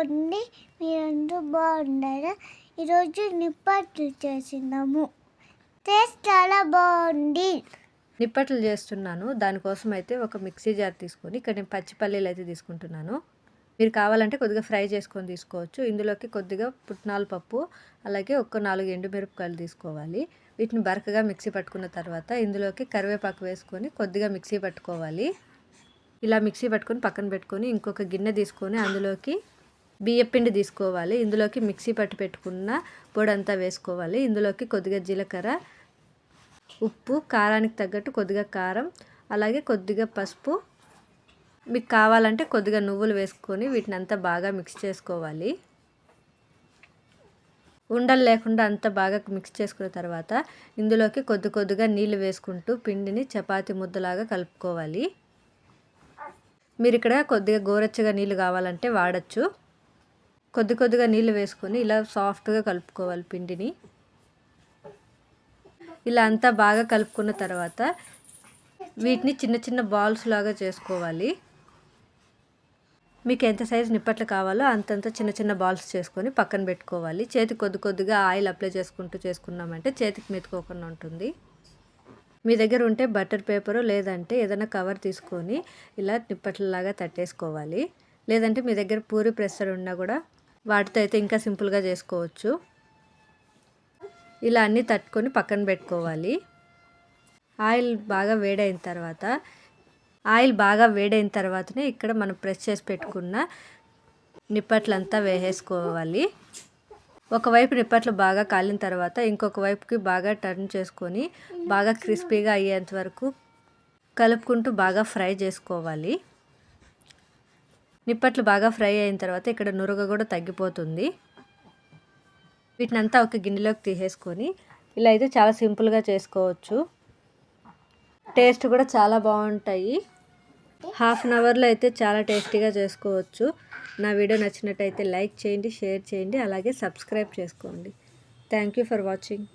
బాగుంది మీరందరూ బాగున్నారా ఈరోజు నిప్పట్లు చేసినాము టేస్ట్ చాలా బాగుంది. నిప్పట్లు చేస్తున్నాను. దానికోసం అయితే ఒక మిక్సీ జార్ తీసుకొని ఇక్కడ నేను పచ్చి పల్లీలు అయితే తీసుకుంటున్నాను. మీరు కావాలంటే కొద్దిగా ఫ్రై చేసుకొని తీసుకోవచ్చు. ఇందులోకి కొద్దిగా పుట్నాల పప్పు అలాగే ఒక నాలుగు ఎండుమిరపకాయలు తీసుకోవాలి. వీటిని బరకగా మిక్సీ పట్టుకున్న తర్వాత ఇందులోకి కరివేపాకు వేసుకొని కొద్దిగా మిక్సీ పట్టుకోవాలి. ఇలా మిక్సీ పట్టుకొని పక్కన పెట్టుకొని ఇంకొక గిన్నె తీసుకొని అందులోకి బియ్యపిండి తీసుకోవాలి. ఇందులోకి మిక్సీ పట్టి పెట్టుకున్న పొడి అంతా వేసుకోవాలి. ఇందులోకి కొద్దిగా జీలకర్ర ఉప్పు కారానికి తగ్గట్టు కొద్దిగా కారం అలాగే కొద్దిగా పసుపు. మీకు కావాలంటే కొద్దిగా నువ్వులు వేసుకొని వీటిని అంతా బాగా మిక్స్ చేసుకోవాలి. ఉండలు లేకుండా అంత బాగా మిక్స్ చేసుకున్న తర్వాత ఇందులోకి కొద్ది కొద్దిగా నీళ్ళు వేసుకుంటూ పిండిని చపాతి ముద్దలాగా కలుపుకోవాలి. మీరు ఇక్కడ కొద్దిగా గోరచ్చగా నీళ్ళు కావాలంటే వాడచ్చు. కొద్ది కొద్దిగా నీళ్ళు వేసుకొని ఇలా సాఫ్ట్గా కలుపుకోవాలి పిండిని. ఇలా అంతా బాగా కలుపుకున్న తర్వాత వీటిని చిన్న చిన్న బాల్స్ లాగా చేసుకోవాలి. మీకు ఎంత సైజు నిప్పట్లు కావాలో అంతంత చిన్న చిన్న బాల్స్ చేసుకొని పక్కన పెట్టుకోవాలి. చేతి కొద్ది కొద్దిగా ఆయిల్ అప్లై చేసుకుంటూ చేసుకున్నామంటే చేతికి మెతుకోకుండా ఉంటుంది. మీ దగ్గర ఉంటే బటర్ పేపరు లేదంటే ఏదైనా కవర్ తీసుకొని ఇలా నిప్పట్లలాగా తట్టేసుకోవాలి. లేదంటే మీ దగ్గర పూరి ప్రెషర్ ఉన్నా కూడా వాటితో అయితే ఇంకా సింపుల్గా చేసుకోవచ్చు. ఇలా అన్నీ తట్టుకొని పక్కన పెట్టుకోవాలి. ఆయిల్ బాగా వేడైన తర్వాత ఆయిల్ బాగా వేడైన తర్వాతనే ఇక్కడ మనం ప్రెస్ చేసి పెట్టుకున్న నిప్పట్లంతా వేసేసుకోవాలి. ఒకవైపు నిప్పట్లు బాగా కాలిన తర్వాత ఇంకొక వైపుకి బాగా టర్న్ చేసుకొని బాగా క్రిస్పీగా అయ్యేంత వరకు కలుపుకుంటూ బాగా ఫ్రై చేసుకోవాలి. నిప్పట్లు బాగా ఫ్రై అయిన తర్వాత ఇక్కడ నురగ కూడా తగ్గిపోతుంది. వీటినంతా ఒక గిన్నెలోకి తీసేసుకొని ఇలా అయితే చాలా సింపుల్గా చేసుకోవచ్చు. టేస్ట్ కూడా చాలా బాగుంటాయి. హాఫ్ అన్ అవర్లో అయితే చాలా టేస్టీగా చేసుకోవచ్చు. నా వీడియో నచ్చినట్టయితే లైక్ చేయండి షేర్ చేయండి అలాగే సబ్స్క్రైబ్ చేసుకోండి. Thank you for watching.